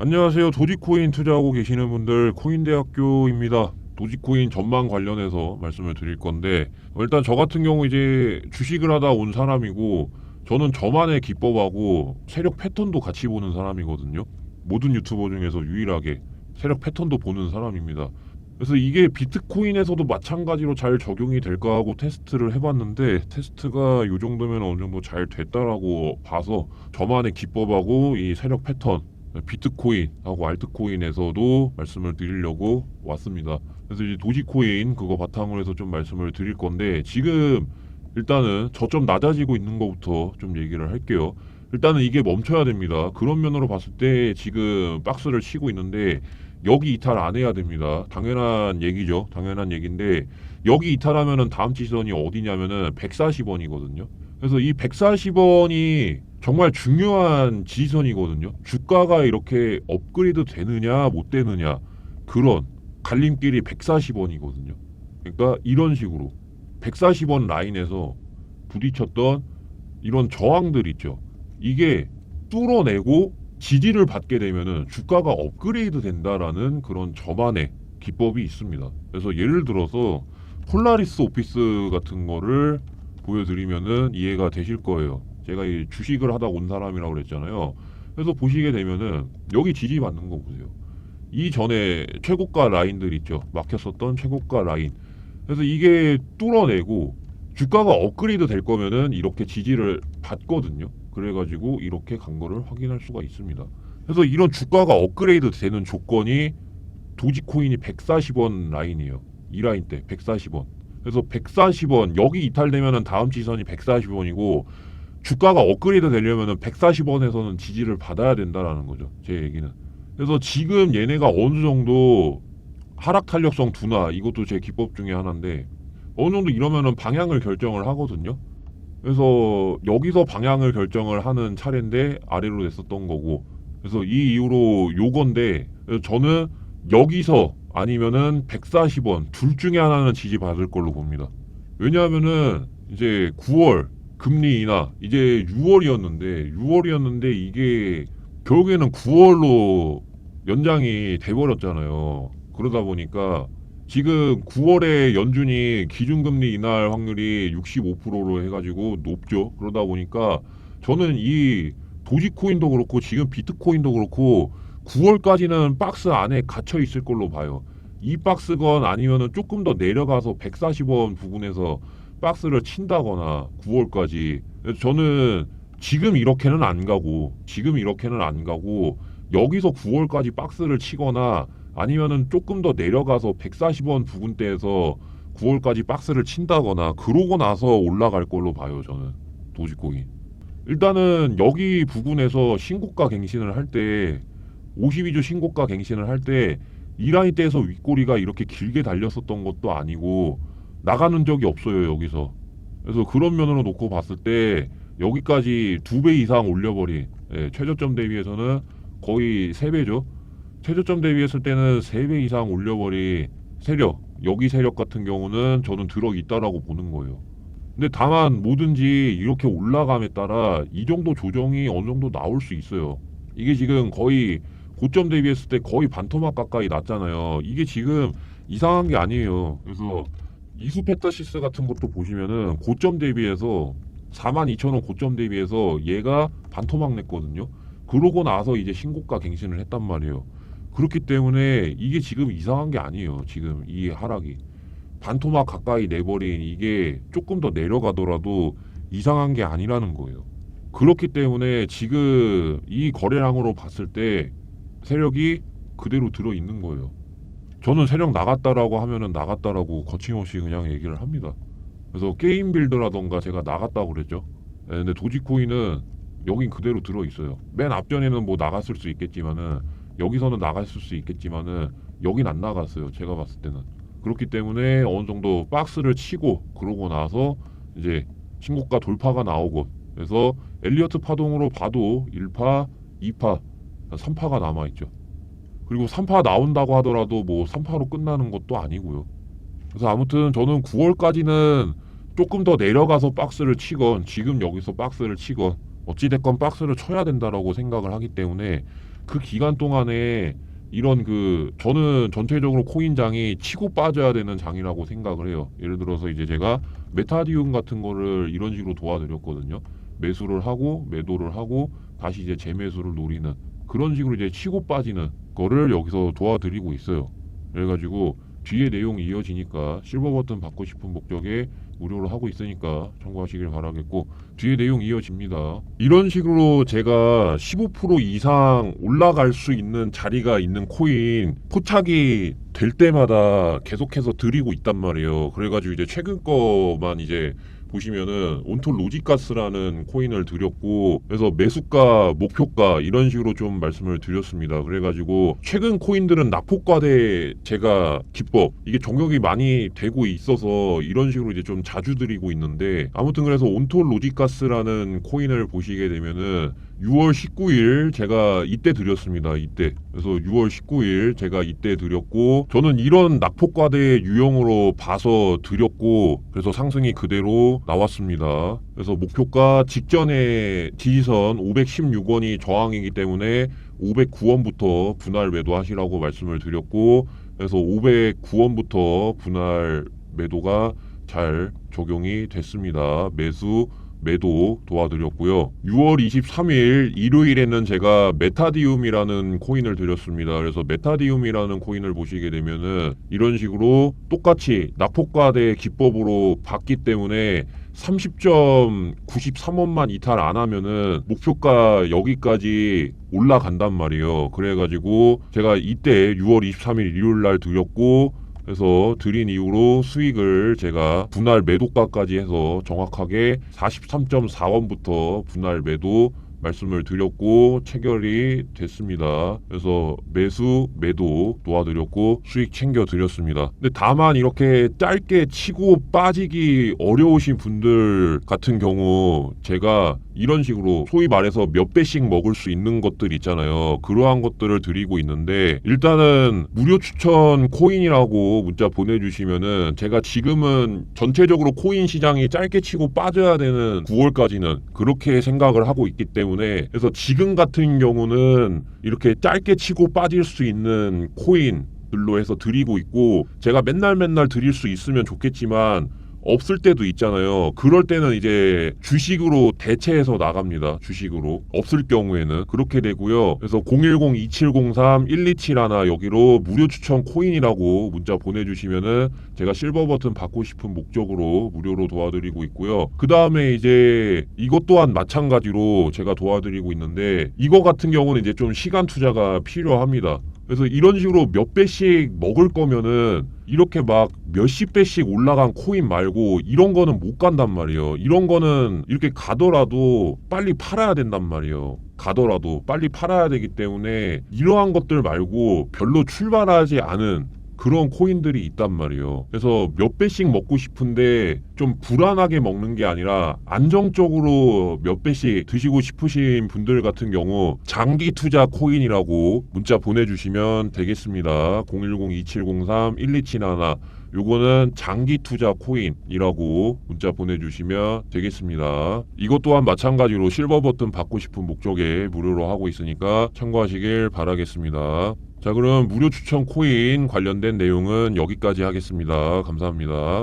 안녕하세요. 도지코인 투자하고 계시는 분들 코인대학교입니다. 도지코인 전망 관련해서 말씀을 드릴 건데 일단 저 같은 경우 이제 주식을 하다 온 사람이고 저는 저만의 기법하고 세력 패턴도 같이 보는 사람이거든요. 모든 유튜버 중에서 유일하게 세력 패턴도 보는 사람입니다. 그래서 이게 비트코인에서도 마찬가지로 잘 적용이 될까 하고 테스트를 해봤는데 테스트가 이 정도면 어느 정도 잘 됐다라고 봐서 저만의 기법하고 이 세력 패턴 비트코인하고 알트코인에서도 말씀을 드리려고 왔습니다. 그래서 이제 도지코인 그거 바탕으로 해서 좀 말씀을 드릴 건데 지금 일단은 저점 낮아지고 있는 것부터 좀 얘기를 할게요. 일단은 이게 멈춰야 됩니다. 그런 면으로 봤을 때 지금 박스를 치고 있는데 여기 이탈 안 해야 됩니다. 당연한 얘기죠. 당연한 얘기인데 여기 이탈하면은 다음 지선이 어디냐면은 140원이거든요. 그래서 이 140원이 정말 중요한 지지선이거든요. 주가가 이렇게 업그레이드 되느냐 못 되느냐 그런 갈림길이 140원이거든요. 그러니까 이런 식으로 140원 라인에서 부딪혔던 이런 저항들 있죠. 이게 뚫어내고 지지를 받게 되면은 주가가 업그레이드 된다라는 그런 저만의 기법이 있습니다. 그래서 예를 들어서 폴라리스 오피스 같은 거를 보여드리면은 이해가 되실 거예요. 제가 이 주식을 하다 온 사람이라고 그랬잖아요. 그래서 보시게 되면은 여기 지지 받는 거 보세요. 이 전에 최고가 라인들 있죠. 막혔었던 최고가 라인. 그래서 이게 뚫어내고 주가가 업그레이드 될 거면은 이렇게 지지를 받거든요. 그래가지고 이렇게 간 거를 확인할 수가 있습니다. 그래서 이런 주가가 업그레이드 되는 조건이 도지코인이 140원 라인이에요. 이 라인 때 140원. 그래서 140원 여기 이탈되면은 다음 지선이 140원이고 주가가 업그레이드 되려면은 140원에서는 지지를 받아야 된다라는 거죠. 제 얘기는. 그래서 지금 얘네가 어느 정도 하락 탄력성 둔화 이것도 제 기법 중에 하나인데 어느 정도 이러면은 방향을 결정을 하거든요. 그래서 여기서 방향을 결정을 하는 차례인데 아래로 냈었던 거고 그래서 이 이후로 요건데 저는 여기서 아니면은 140원 둘 중에 하나는 지지 받을 걸로 봅니다. 왜냐하면은 이제 9월 금리 인하 이제 6월이었는데 6월이었는데 이게 결국에는 9월로 연장이 돼버렸잖아요. 그러다 보니까 지금 9월에 연준이 기준금리 인하할 확률이 65%로 해가지고 높죠. 그러다 보니까 저는 이 도지코인도 그렇고 지금 비트코인도 그렇고 9월까지는 박스 안에 갇혀 있을 걸로 봐요. 이 박스건 아니면은 조금 더 내려가서 140원 부근에서 박스를 친다거나 9월까지. 저는 지금 이렇게는 안 가고 지금 이렇게는 안 가고 여기서 9월까지 박스를 치거나 아니면은 조금 더 내려가서 140원 부근대에서 9월까지 박스를 친다거나 그러고 나서 올라갈 걸로 봐요 저는. 도지코인 일단은 여기 부근에서 신고가 갱신을 할때 52주 신고가 갱신을 할 때 이 라인 대에서 윗꼬리가 이렇게 길게 달렸었던 것도 아니고 나가는 적이 없어요 여기서. 그래서 그런 면으로 놓고 봤을 때 여기까지 두 배 이상 올려버린 예, 최저점 대비해서는 거의 세 배죠. 최저점 대비했을 때는 세 배 이상 올려버린 세력 여기 세력 같은 경우는 저는 들어 있다라고 보는 거예요. 근데 다만 뭐든지 이렇게 올라감에 따라 이 정도 조정이 어느 정도 나올 수 있어요. 이게 지금 거의 고점 대비했을 때 거의 반토막 가까이 났잖아요 이게 지금 이상한 게 아니에요 그래서 이수 페타시스 같은 것도 보시면은 고점 대비해서 42,000원 고점 대비해서 얘가 반토막 냈거든요. 그러고 나서 이제 신고가 갱신을 했단 말이에요. 그렇기 때문에 이게 지금 이상한 게 아니에요. 지금 이 하락이 반토막 가까이 내버린 이게 조금 더 내려가더라도 이상한 게 아니라는 거예요. 그렇기 때문에 지금 이 거래량으로 봤을 때 세력이 그대로 들어 있는 거예요. 저는 세력 나갔다라고 하면은 나갔다라고 거침없이 그냥 얘기를 합니다. 그래서 게임 빌드라던가 제가 나갔다고 그랬죠. 예, 근데 도지코인은 여긴 그대로 들어 있어요. 맨 앞전에는 뭐 나갔을 수 있겠지만은 여기서는 나갔을 수 있겠지만은 여긴 안 나갔어요. 제가 봤을 때는 그렇기 때문에 어느 정도 박스를 치고 그러고 나서 이제 신고가 돌파가 나오고 그래서 엘리어트 파동으로 봐도 1파, 2파, 3파가 남아 있죠. 그리고 3파 나온다고 하더라도 뭐 3파로 끝나는 것도 아니고요. 그래서 아무튼 저는 9월까지는 조금 더 내려가서 박스를 치건 지금 여기서 박스를 치건 어찌됐건 박스를 쳐야 된다라고 생각을 하기 때문에 그 기간 동안에 이런 그 저는 전체적으로 코인장이 치고 빠져야 되는 장이라고 생각을 해요. 예를 들어서 이제 제가 메타디움 같은 거를 이런 식으로 도와드렸거든요. 매수를 하고 매도를 하고 다시 이제 재매수를 노리는 그런 식으로 이제 치고 빠지는 거를 여기서 도와드리고 있어요. 그래가지고 뒤에 내용이 이어지니까 실버 버튼 받고 싶은 목적에 무료로 하고 있으니까 참고하시길 바라겠고 뒤에 내용 이어집니다. 이런 식으로 제가 15% 이상 올라갈 수 있는 자리가 있는 코인 포착이 될 때마다 계속해서 드리고 있단 말이에요. 그래가지고 이제 최근 거만 이제 보시면은 온톨 로지가스라는 코인을 드렸고 그래서 매수가 목표가 이런 식으로 좀 말씀을 드렸습니다. 그래가지고 최근 코인들은 낙폭과대 제가 기법 이게 종격이 많이 되고 있어서 이런 식으로 이제 좀 자주 드리고 있는데 아무튼 그래서 온톨 로지가스라는 코인을 보시게 되면은 6월 19일 제가 이때 드렸습니다. 이때. 그래서 6월 19일 제가 이때 드렸고 저는 이런 낙폭과대 유형으로 봐서 드렸고 그래서 상승이 그대로 나왔습니다. 그래서 목표가 직전에 지지선 516원이 저항이기 때문에 509원부터 분할 매도하시라고 말씀을 드렸고 그래서 509원부터 분할 매도가 잘 적용이 됐습니다. 매수 매도 도와드렸고요. 6월 23일 일요일에는 제가 메타디움이라는 코인을 드렸습니다. 그래서 메타디움이라는 코인을 보시게 되면은 이런 식으로 똑같이 낙폭과대 기법으로 봤기 때문에 30.93원만 이탈 안 하면은 목표가 여기까지 올라간단 말이에요. 그래가지고 제가 이때 6월 23일 일요일 날 드렸고 그래서 드린 이후로 수익을 제가 분할 매도가까지 해서 정확하게 43.4원부터 분할 매도 말씀을 드렸고 체결이 됐습니다. 그래서 매수 매도 도와드렸고 수익 챙겨 드렸습니다. 근데 다만 이렇게 짧게 치고 빠지기 어려우신 분들 같은 경우 제가 이런 식으로 소위 말해서 몇 배씩 먹을 수 있는 것들 있잖아요. 그러한 것들을 드리고 있는데 일단은 무료 추천 코인이라고 문자 보내주시면은 제가 지금은 전체적으로 코인 시장이 짧게 치고 빠져야 되는 9월까지는 그렇게 생각을 하고 있기 때문에 그래서 지금 같은 경우는 이렇게 짧게 치고 빠질 수 있는 코인 들로 해서 드리고 있고 제가 맨날 맨날 드릴 수 있으면 좋겠지만 없을 때도 있잖아요. 그럴 때는 이제 주식으로 대체해서 나갑니다. 주식으로. 없을 경우에는 그렇게 되고요. 그래서 010-2703-127 여기로 무료 추천 코인이라고 문자 보내주시면은 제가 실버 버튼 받고 싶은 목적으로 무료로 도와드리고 있고요. 그 다음에 이제 이것 또한 마찬가지로 제가 도와드리고 있는데 이거 같은 경우는 이제 좀 시간 투자가 필요합니다. 그래서 이런 식으로 몇 배씩 먹을 거면은 이렇게 막 몇십 배씩 올라간 코인 말고 이런 거는 못 간단 말이에요. 이런 거는 이렇게 가더라도 빨리 팔아야 된단 말이에요. 가더라도 빨리 팔아야 되기 때문에 이러한 것들 말고 별로 출발하지 않은 그런 코인들이 있단 말이에요. 그래서 몇 배씩 먹고 싶은데 좀 불안하게 먹는 게 아니라 안정적으로 몇 배씩 드시고 싶으신 분들 같은 경우 장기 투자 코인이라고 문자 보내주시면 되겠습니다. 010-2703-1271 요거는 장기 투자 코인이라고 문자 보내주시면 되겠습니다. 이것 또한 마찬가지로 실버 버튼 받고 싶은 목적에 무료로 하고 있으니까 참고하시길 바라겠습니다. 자 그럼 무료 추천 코인 관련된 내용은 여기까지 하겠습니다. 감사합니다.